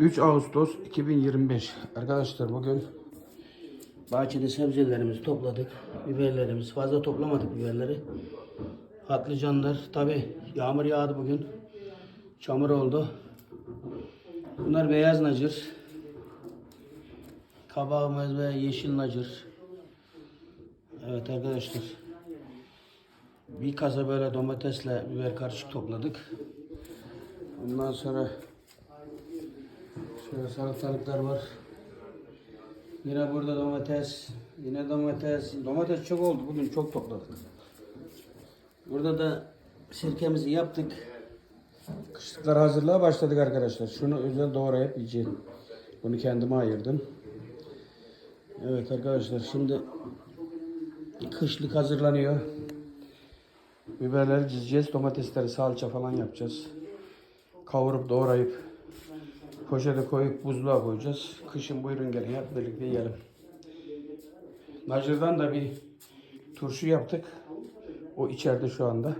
3 Ağustos 2025. Arkadaşlar bugün bahçede sebzelerimizi topladık. Biberlerimiz fazla toplamadık biberleri. Patlıcanlar tabi yağmur yağdı bugün. Çamur oldu. Bunlar beyaz nacır. Kabağımız ve yeşil nacır. Evet arkadaşlar. Bir kasa böyle domatesle biber karışık topladık. Ondan sonra şöyle salatalıklar var. Yine burada domates. Yine domates. Domates çok oldu. Bugün çok topladık. Burada da sirkemizi yaptık. Kışlıklar hazırlığa başladık arkadaşlar. Şunu özel doğrayıp yiyeceğim. Bunu kendime ayırdım. Evet arkadaşlar şimdi kışlık hazırlanıyor. Biberleri dizeceğiz. Domatesleri salça falan yapacağız. Kavurup doğrayıp poşete koyup buzluğa koyacağız. Kışın buyurun gelin hep birlikte yiyelim. Nacır'dan da bir turşu yaptık. O içeride şu anda.